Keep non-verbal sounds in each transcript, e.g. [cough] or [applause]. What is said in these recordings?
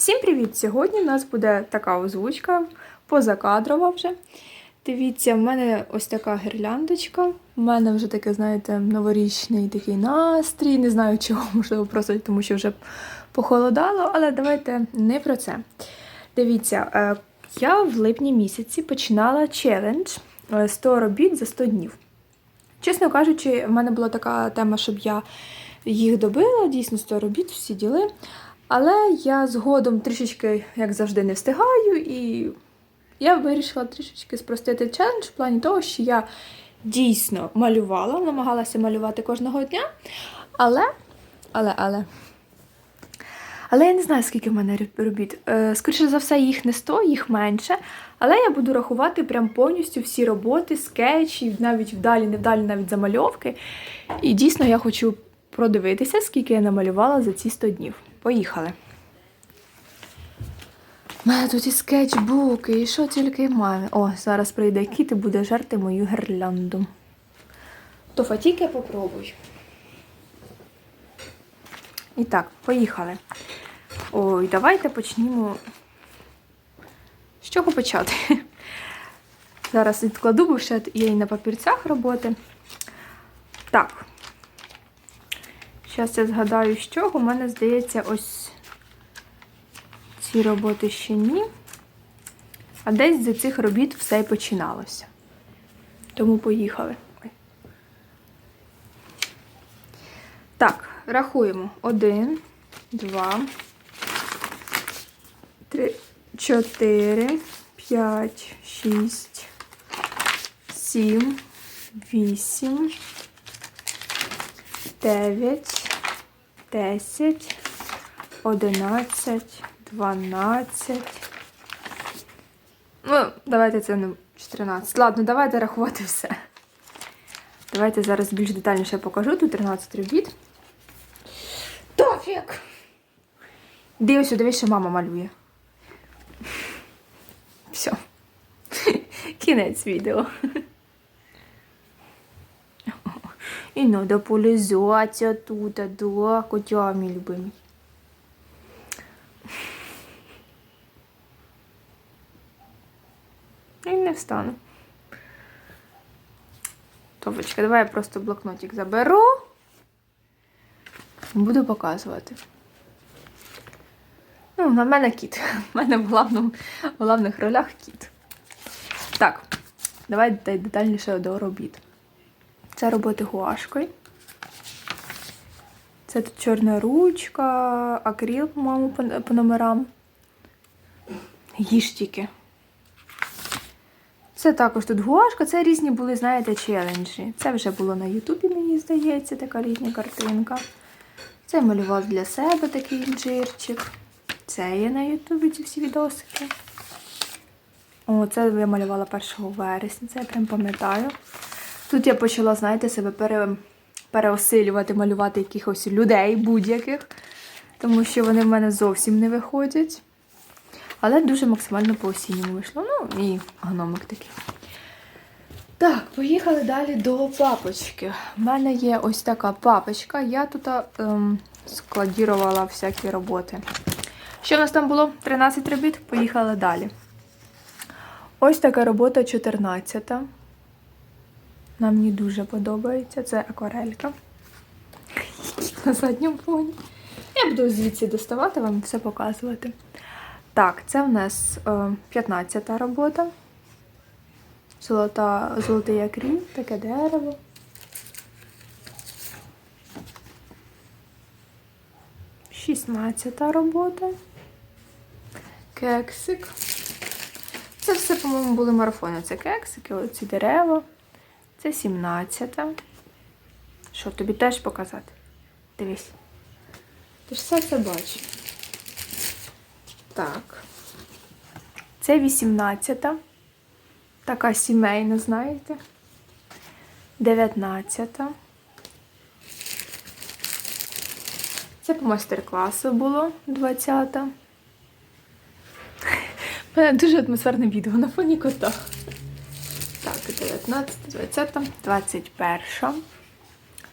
Всім привіт! Сьогодні у нас буде така озвучка позакадрова вже. Дивіться, в мене ось така гірляндочка. У мене вже таке, знаєте, новорічний такий настрій. Не знаю чого, можливо, просто тому що вже похолодало, але давайте не про це. Дивіться, е, я в липні місяці починала челендж е, 100 робіт за 100 днів. Чесно кажучи, в мене була така тема, щоб я їх добила, дійсно 100 робіт, всі діли. Але я згодом трішечки, як завжди, не встигаю, і я вирішила трішечки спростити челендж в плані того, що я дійсно малювала, намагалася малювати кожного дня. Але, але, але. Але я не знаю, скільки в мене робіт. Е, Скоріше за все, їх не 100, їх менше. Але я буду рахувати прям повністю всі роботи, скетчі, навіть вдалі, невдалі, навіть замальовки. І дійсно я хочу продивитися, скільки я намалювала за ці 100 днів. Поїхали. У мене тут і скетчбуки, і що тільки має. О, зараз прийде кіт і буде жерти мою гірлянду. То фатіки попробуй. І так, поїхали. Ой, давайте почнімо. З чого почати? [laughs] Зараз відкладу, бо ще є і на папірцях роботи. Так. Зараз я згадаю, з чого. У мене, здається, ось ці роботи ще ні. А десь за цих робіт все і починалося. Тому поїхали. Так, рахуємо. Один, два, три, чотири, п'ять, шість, сім, вісім. 9, 10, 11, 12. Ну, давайте це не 14. Ладно, давайте рахувати все. Давайте зараз більш детальніше покажу. Тут 13 робіт. Тофік! Дивися, дивись, що мама малює. Все. [laughs] Кінець відео. І надо полізатися тут, да, котя мій любимий. І не встану. Топочка, давай я просто блокнотик заберу. Буду показувати. Ну, на мене кіт. [laughs] У мене в, главному, в головних ролях кіт. Так, давай детальніше до робіт. Це роботи гуашкою. Це тут чорна ручка, акрил, по-моєму, по, по номерам. Їж тільки. Це також тут гуашка, це різні були, знаєте, челенджі. Це вже було на Ютубі, мені здається, така літня картинка. Це я малював для себе такий інжирчик. Це є на Ютубі ці всі відосики. О, це я малювала 1 вересня, це я прям пам'ятаю. Тут я почала, знаєте, себе пере, переосилювати, малювати якихось людей будь-яких, тому що вони в мене зовсім не виходять. Але дуже максимально по осінньому вийшло. Ну, і гномик такий. Так, поїхали далі до папочки. У мене є ось така папочка. Я тут ем, складірувала всякі роботи. Що в нас там було? 13 робіт. Поїхали далі. Ось така робота 14. Нам мені дуже подобається. Це акварелька. На задньому фоні. Я буду звідси доставати, вам все показувати. Так, це в нас е, 15 робота. Золота, золотий акріл, таке дерево. Шістнадцята робота. Кексик. Це все, по-моєму, були марафони. Це кексики, оці дерева. Це 17-та. Що, тобі теж показати? Дивись. Ти ж все це бачиш. Так. Це 18-та. Така сімейна, знаєте. 19-та. Це по майстер-класу було 20-та. [laughs] У мене дуже атмосферне відео на фоні кота. Так, 19, 20, 21.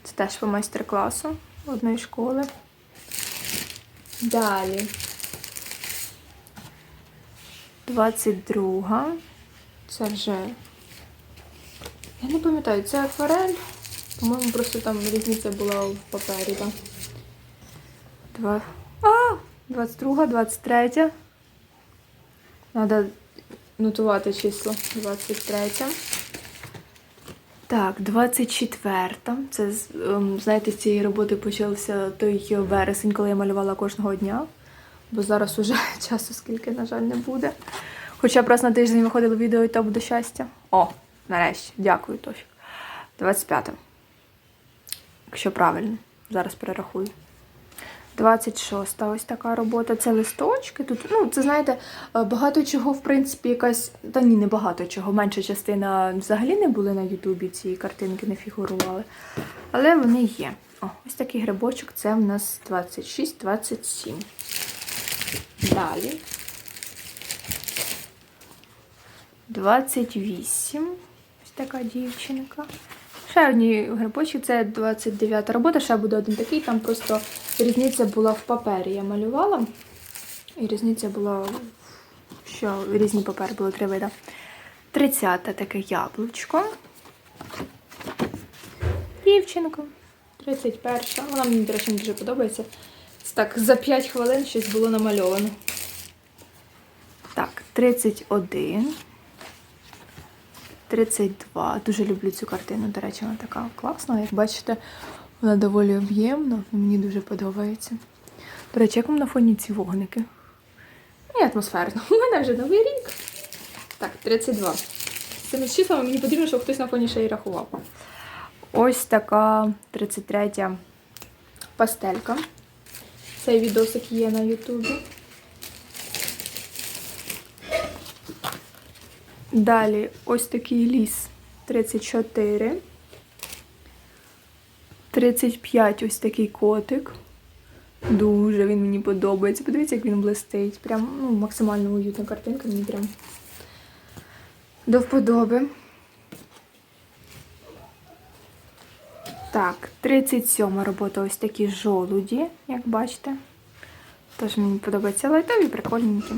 Це теж по майстер-класу одної школи. Далі. 22. Це вже. Я не пам'ятаю, це акварель. По-моєму, просто там різниця була в папері. Два. А! 22, 23. Надо нотувати число 23. Так, 24. Це, ем, знаєте, з цієї роботи почався той вересень, коли я малювала кожного дня. Бо зараз уже [laughs] часу скільки, на жаль, не буде. Хоча б раз на тиждень виходило відео, і то буде щастя. О, нарешті, дякую, Тофік. 25. Якщо правильно, зараз перерахую. 26 ось така робота. Це листочки. Тут, ну, це знаєте, е, багато чого, в принципі, якась. Та ні, не багато чого. Менша частина взагалі не були на Ютубі, ці картинки не фігурували. Але вони є. О, ось такий грибочок, це в нас 26-27. Далі. 28. Ось така дівчинка. Ще одні грибочки, це 29-та робота, ще буде один такий. Там просто різниця була в папері. Я малювала. І різниця була, що різні папери були три вида. 30 таке яблучко. Дівчинка. 31. Вона мені, до речі, дуже подобається. Це Так, за 5 хвилин щось було намальовано. Так, 31. 32. Дуже люблю цю картину. До речі, вона така класна. Як бачите, вона доволі об'ємна. Мені дуже подобається. До речі, як вам на фоні ці вогники? І атмосферно. У мене вже новий рік. Так, 32. З цими числами мені потрібно, щоб хтось на фоні ще й рахував. Ось така 33 пастелька. Цей відосик є на Ютубі. Далі ось такий ліс 34. 35 ось такий котик. Дуже він мені подобається. Подивіться, як він блистить. Прям ну, максимально уютна картинка, мені прям до вподоби. Так, 37 робота ось такі жолуді, як бачите. Теж мені подобається лайтові, прикольненькі.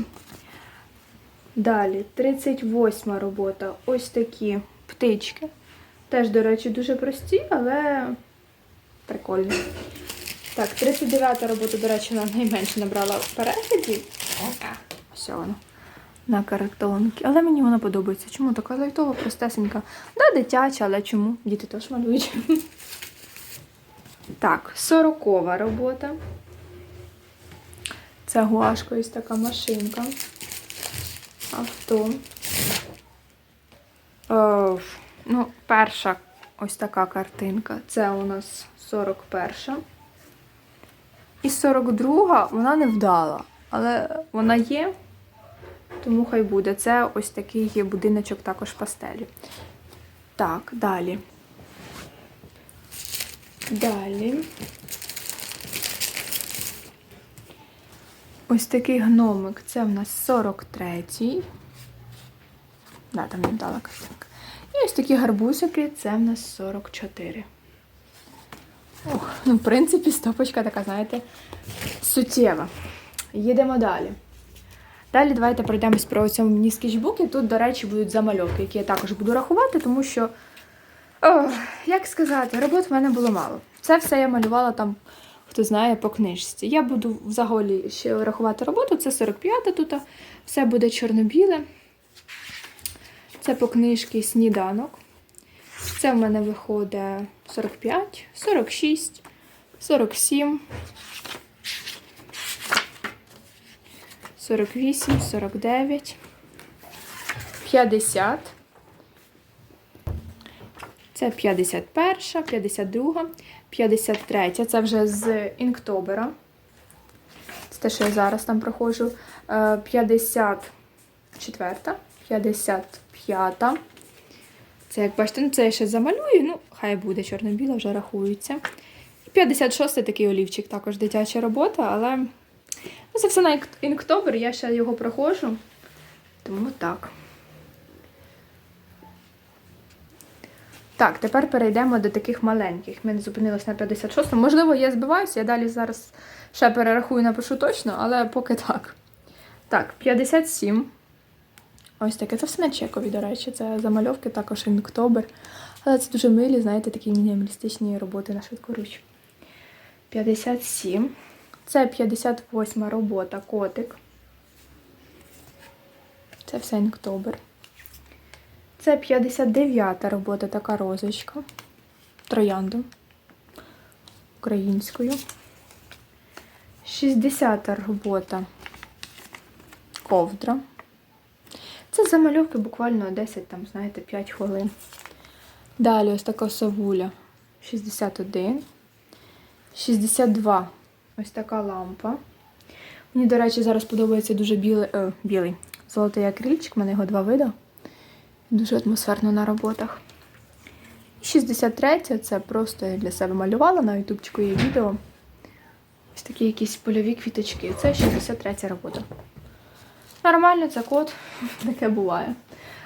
Далі, 38 робота. Ось такі птички. Теж, до речі, дуже прості, але прикольні. Так, 39 робота, до речі, вона найменше набрала переглядів. Опа, Все воно. На картонки. Але мені вона подобається. Чому така лайтова, простесенька? Да, дитяча, але чому? Діти теж малюють. [laughs] Так, 40 робота. Це гуашка, ось така машинка. Авто. О, ну, перша ось така картинка. Це у нас 41. І 42 вона не вдала, але вона є, тому хай буде. Це ось такий є будиночок також пастелі. Так, далі. Далі. Ось такий гномик. Це в нас 43-й. Да, там не вдала картинка. І ось такі гарбузики, це в нас 44. Ох, ну, в принципі, стопочка така, знаєте, суттєва. Їдемо далі. Далі давайте пройдемось про цьому мені скетчбук. І тут, до речі, будуть замальовки, які я також буду рахувати, тому що, о, як сказати, робот в мене було мало. Це все я малювала там, хто знає, по книжці. Я буду взагалі ще рахувати роботу, це 45 тут, все буде чорно-біле. Це по книжці сніданок. Це в мене виходить 45, 46, 47, 48, 49, 50. Це 51, 52, 53. Це вже з інктобера. Це те, що я зараз там проходжу. Е, 54, 55. Це, як бачите, ну це я ще замалюю, ну, хай буде чорно-біла, вже рахується. І 56 такий олівчик, також дитяча робота, але ну, це все на інк- інктобер, я ще його проходжу. Тому так. Так, тепер перейдемо до таких маленьких. Ми зупинилися на 56 Можливо, я збиваюся, я далі зараз ще перерахую, напишу точно, але поки так. Так, 57. Ось таке. Це все на чекові, до речі. Це замальовки також інктобер. Але це дуже милі, знаєте, такі мінімалістичні роботи на швидкоруч. 57. Це 58 робота котик. Це все інктобер. Це 59-та робота, така розочка. Троянду. Українською. 60-та робота. Ковдра. Це замальовки буквально 10, там, знаєте, 5 хвилин. Далі ось така совуля 61. 62. Ось така лампа. Мені, до речі, зараз подобається дуже білий, е, білий золотий акрильчик, в мене його два вида. Дуже атмосферно на роботах. І 63 це просто я для себе малювала, на ютубчику є відео. Ось такі якісь польові квіточки. Це 63 робота. Нормально, це код, [laughs] таке буває.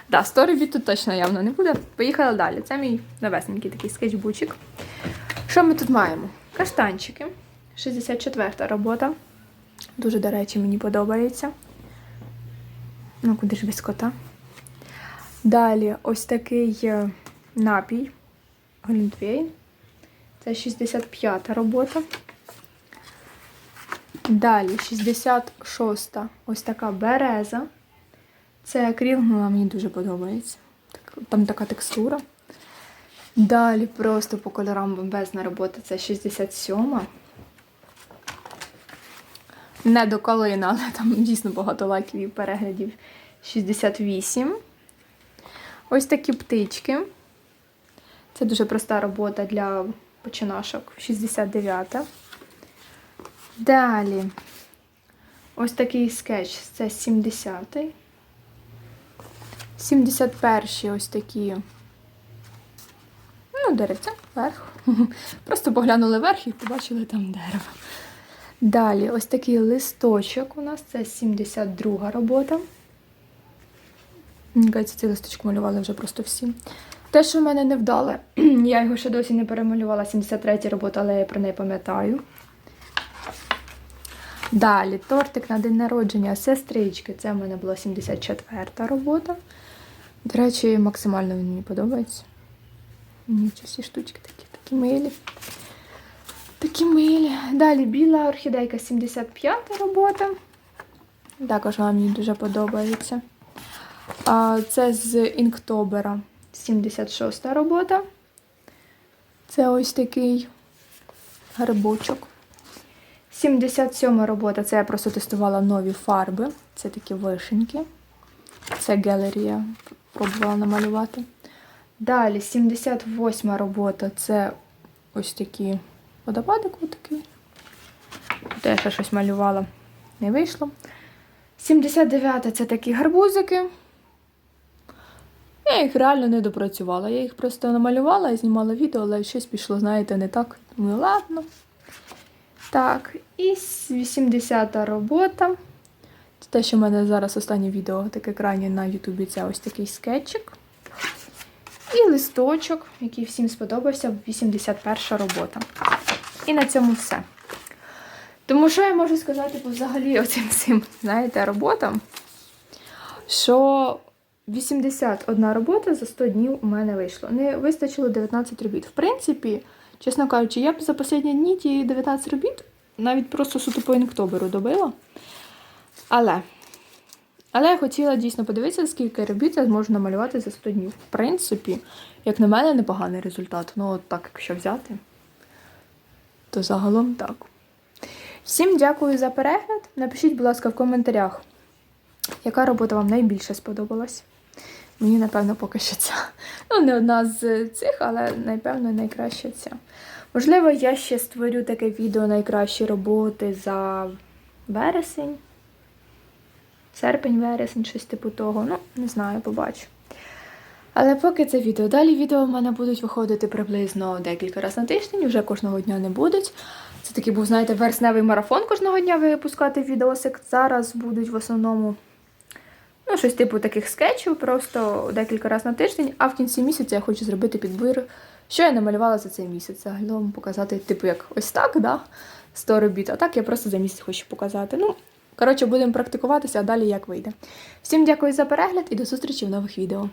Да, сторібі тут точно явно не буде. Поїхали далі. Це мій новесенький такий скетчбучик. Що ми тут маємо? Каштанчики. 64 робота. Дуже, до речі, мені подобається. Ну, куди ж без кота? Далі ось такий е, напій. Глінтвейн. Це 65-та робота. Далі 66-та ось така береза. Це ну, вона мені дуже подобається. Там така текстура. Далі просто по кольорам бомбезна робота це 67-ма. Не до колина, але там дійсно багато лайків і переглядів. 68. Ось такі птички. Це дуже проста робота для починашок. 69. Далі. Ось такий скетч. Це 70-й. 71-й ось такі. Ну, деревця вверх. [laughs] Просто поглянули вверх і побачили там дерево. Далі, ось такий листочок у нас це 72 робота. Мені здається, цей листочок малювали вже просто всі. Те, що в мене не вдале, [clears throat] я його ще досі не перемалювала 73 робота, але я про неї пам'ятаю. Далі, тортик на день народження сестрички. Це в мене була 74-та робота. До речі, максимально він мені подобається. Мені ці штучки такі, такі милі. Такі милі. Далі біла орхідейка 75-та робота. Також вона мені дуже подобається. А, це з інктобера 76 та робота. Це ось такий грибочок. 77 робота. Це я просто тестувала нові фарби. Це такі вишеньки. Це гелерія пробувала намалювати. Далі 78 робота це ось такі водопадик отакий. Де я ще щось малювала, не вийшло. 79 це такі гарбузики. Я їх реально не допрацювала. Я їх просто намалювала і знімала відео, але щось пішло, знаєте, не так. Думаю, ладно. Так, і 80-та робота. Це те, що в мене зараз останнє відео таке крайнє на Ютубі. Це ось такий скетчик. І листочок, який всім сподобався, 81 робота. І на цьому все. Тому що я можу сказати взагалі оцим цим, знаєте, роботам, що 81 робота за 100 днів у мене вийшло. Не вистачило 19 робіт. В принципі, чесно кажучи, я б за останні дні ті 19 робіт навіть просто суто по інктоберу добила. Але, але я хотіла дійсно подивитися, скільки робіт я зможу намалювати за 100 днів. В принципі, як на мене, непоганий результат. Ну, от так, якщо взяти, то загалом так. Всім дякую за перегляд. Напишіть, будь ласка, в коментарях, яка робота вам найбільше сподобалась. Мені, напевно, поки що ця. Ну, не одна з цих, але, напевно, найкраща ця. Можливо, я ще створю таке відео найкращі роботи за вересень. Серпень, вересень, щось типу того. Ну, не знаю, побачу. Але поки це відео. Далі відео в мене будуть виходити приблизно декілька разів на тиждень, вже кожного дня не будуть. Це такий був, знаєте, вересневий марафон кожного дня випускати відосик. Зараз будуть в основному ну, щось типу таких скетчів, просто декілька разів на тиждень, а в кінці місяця я хочу зробити підбір, що я намалювала за цей місяць. Загалом показати, типу, як ось так, да? 100 робіт. А так я просто за місяць хочу показати. Ну, Коротше, будемо практикуватися, а далі як вийде. Всім дякую за перегляд і до зустрічі в нових відео.